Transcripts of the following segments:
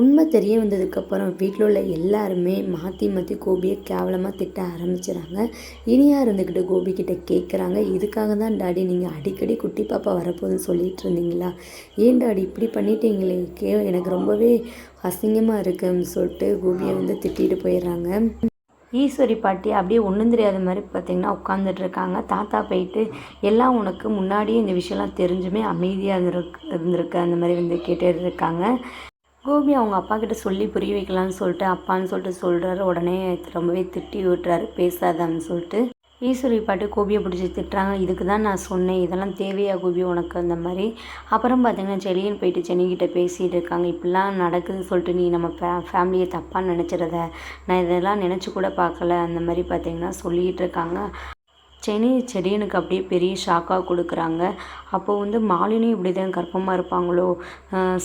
உண்மை தெரிய வந்ததுக்கப்புறம் வீட்டில் உள்ள எல்லாருமே மாற்றி மாற்றி கோபியை கேவலமாக திட்ட ஆரம்பிச்சிடுறாங்க இனியா இருந்துக்கிட்டு கோபிக்கிட்ட கேட்குறாங்க இதுக்காக தான் டாடி நீங்கள் அடிக்கடி குட்டி பாப்பா வரப்போகுதுன்னு சொல்லிட்டு இருந்தீங்களா? ஏன் டாடி இப்படி பண்ணிட்டீங்களே? கே எனக்கு ரொம்பவே அசிங்கமாக இருக்குன்னு சொல்லிட்டு கோபியை வந்து திட்டிகிட்டு போயிடுறாங்க. ஈஸ்வரி பாட்டி அப்படியே ஒன்றும் தெரியாத மாதிரி பார்த்திங்கன்னா உட்காந்துட்டு இருக்காங்க. தாத்தா போயிட்டு எல்லாம் உனக்கு முன்னாடியே இந்த விஷயம்லாம் தெரிஞ்சுமே அமைதியாக இருந்திருக்கு இருந்திருக்கு அந்த மாதிரி வந்து கேட்டுட்டு இருக்காங்க. கோபி அவங்க அப்பா கிட்ட சொல்லி புரிய வைக்கலான்னு சொல்லிட்டு அப்பான்னு சொல்லிட்டு சொல்கிறாரு உடனே ரொம்பவே திட்டி விட்டுறாரு. பேசாதான்னு சொல்லிட்டு. ஈஸ்வரி பாட்டு கோபியை பிடிச்சி திட்டுறாங்க. இதுக்கு தான் நான் சொன்னேன். இதெல்லாம் தேவையா கோபி உனக்கு? அந்த மாதிரி. அப்புறம் பார்த்தீங்கன்னா செலியன் போயிட்டு சென்னிக்கிட்ட பேசிகிட்டு இருக்காங்க. இப்படிலாம் நடக்குதுன்னு சொல்லிட்டு நீ நம்ம ஃபே ஃபேமிலியை தப்பாக நினச்சிறத நான் இதெல்லாம் நினச்சி கூட பார்க்கல. அந்த மாதிரி பார்த்தீங்கன்னா சொல்லிகிட்டு இருக்காங்க. செனி செடியனுக்கு அப்படியே பெரிய ஷாக்காக கொடுக்குறாங்க. அப்போ வந்து மாலினியும் இப்படி தான் கர்ப்பமாக இருப்பாங்களோ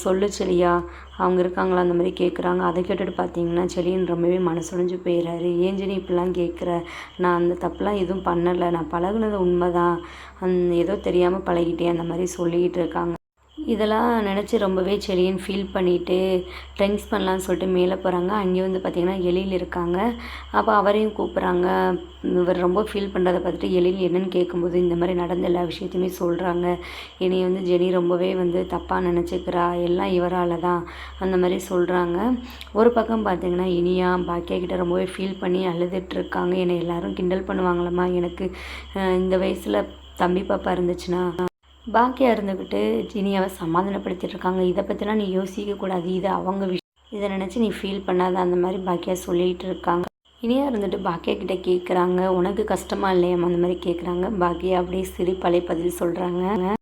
சொல்லு செலியா அவங்க இருக்காங்களா அந்த மாதிரி கேட்குறாங்க அதை கேட்டுட்டு பார்த்தீங்கன்னா செலியன் ரொம்பவே மனசுடைஞ்சு போயிடுறாரு ஏன் இப்படிலாம் கேட்குற நான் அந்த தப்புலாம் எதுவும் பண்ணலை. நான் பழகுனது உண்மைதான். அந் ஏதோ தெரியாமல் பழகிட்டேன். அந்த மாதிரி சொல்லிக்கிட்டு இருக்காங்க. இதெல்லாம் நினச்சி ரொம்பவே செலியன் ஃபீல் பண்ணிவிட்டு ட்ரிங்க்ஸ் பண்ணலான்னு சொல்லிட்டு மேலே போகிறாங்க அங்கே வந்து பார்த்திங்கன்னா எழில் இருக்காங்க. அப்போ அவரையும் கூப்பிட்றாங்க. இவர் ரொம்ப ஃபீல் பண்ணுறத பார்த்துட்டு எழில் என்னன்னு கேட்கும்போது இந்த மாதிரி நடந்த எல்லா விஷயத்தையுமே சொல்கிறாங்க என்னை வந்து ஜெனி ரொம்பவே வந்து தப்பாக நினச்சிக்கிறா. எல்லாம் இவரால் தான் அந்த மாதிரி சொல்கிறாங்க ஒரு பக்கம் பார்த்திங்கன்னா இனியா பாக்கியா கிட்ட ரொம்பவே ஃபீல் பண்ணி அழுதுட்ருக்காங்க என்னை எல்லோரும் கிண்டல் பண்ணுவாங்களம்மா எனக்கு இந்த வயசில் தம்பி பாப்பா இருந்துச்சுன்னா பாக்கியா இருந்துக்கிட்டு ஜினியாவை சமாதானப்படுத்திட்டு இருக்காங்க இதை பற்றிலாம் நீ யோசிக்கக்கூடாது. இது அவங்க விஷயம் இதை நினச்சி நீ ஃபீல் பண்ணாத. அந்த மாதிரி பாக்கியா சொல்லிகிட்டு இருக்காங்க இனியா இருந்துட்டு பாக்கியா கிட்ட கேட்குறாங்க உனக்கு கஷ்டமா இல்லையாம்மா? அந்த மாதிரி கேட்குறாங்க பாக்கியா அப்படியே சிரிப்பலை பதில் சொல்கிறாங்க